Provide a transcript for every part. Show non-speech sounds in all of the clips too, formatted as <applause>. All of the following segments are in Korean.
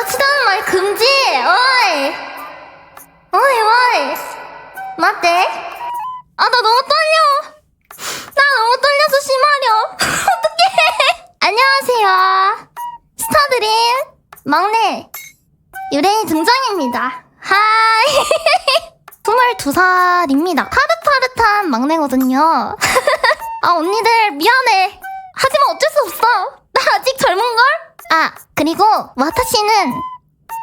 까칠한 말 금지! 어이! 어이, 어이! 맞대? 아, 나 너무 떨려! 나 너무 떨려서 심하려! <laughs> 어떡해! 안녕하세요. 스타드림 막내 유레인 등장입니다. 하이! <laughs> 22살입니다. 파릇파릇한 막내거든요. <laughs> 아, 언니들, 미안해. 하지만 어쩔 수 없어. 나 아직 젊은걸? 아, 그리고, 와타씨는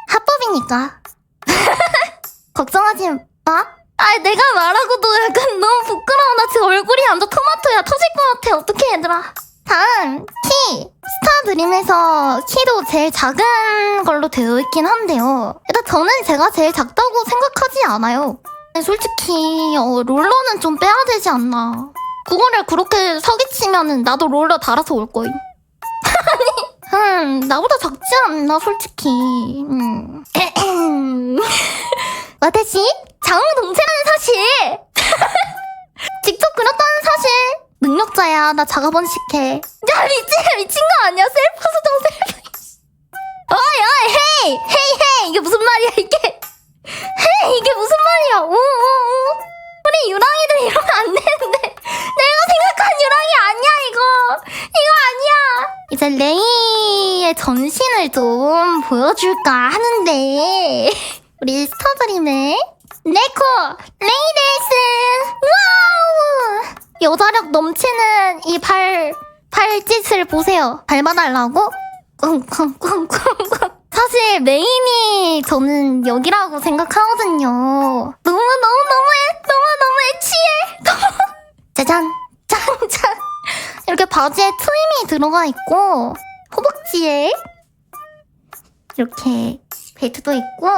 합법이니까. <laughs> 걱정하지 마. 아, 내가 말하고도 약간 너무 부끄러워. 나 지금 얼굴이 완전 토마토야. 터질 것 같아. 어떡해, 얘들아. 다음, 키. 스타 드림에서 키도 제일 작은 걸로 되어 있긴 한데요. 일단 저는 제가 제일 작다고 생각하지 않아요. 솔직히, 어, 롤러는 좀 빼야 되지 않나. 그거를 그렇게 사기치면은 나도 롤러 달아서 올 거임. 음, 나보다 작지 않나, 솔직히. 음. <laughs> 와타시, 장동체라는 사실! <laughs> 직접 그렸다는 사실! 능력자야, 나 작업원식 해. 야, 미친, 미친 거 아니야? 셀프 수정 셀프. <laughs> 어이, 어이, 헤이! 헤이, 헤이! 이게 무슨 말이야, 이게? 헤이, 이게 무슨 말이야? 오, 오, 오. 우리 유랑이들 이러면 안 되는데. 내가 생각한 유랑이 아니야, 이거. 이거 아니야. 이제 레이 의 전신을 좀 보여줄까 하는데. <laughs> 우리 스타드림의 네코 레이데스! 와우! 여자력 넘치는 이 발 발짓을 보세요. 밟아달라고? 쿵쿵쿵쿵쿵. 사실 메인이 저는 여기라고 생각하거든요. 너무 너무 너무 해 너무 너무 애취해. 너무 <laughs> 짜잔 짠짠. 이렇게 바지에 트임이 들어가 있고 허벅지에 이렇게 벨트도 있고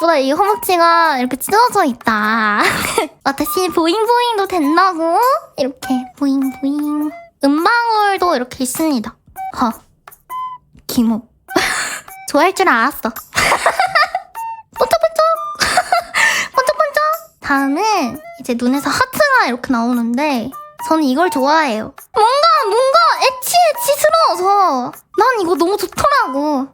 보다 이 허벅지가 이렇게 찢어져 있다. <laughs> 와타시 보잉보잉도 된다고? 이렇게 보잉보잉. 음방울도 이렇게 있습니다. 허 기모. <laughs> 좋아할 줄 알았어. <laughs> 번쩍번쩍 번쩍번쩍 다음은 이제 눈에서 하트가 이렇게 나오는데 저는 이걸 좋아해요. 뭔가 뭔가 엣치 엣치스러워서. 난 이거 너무 좋더라고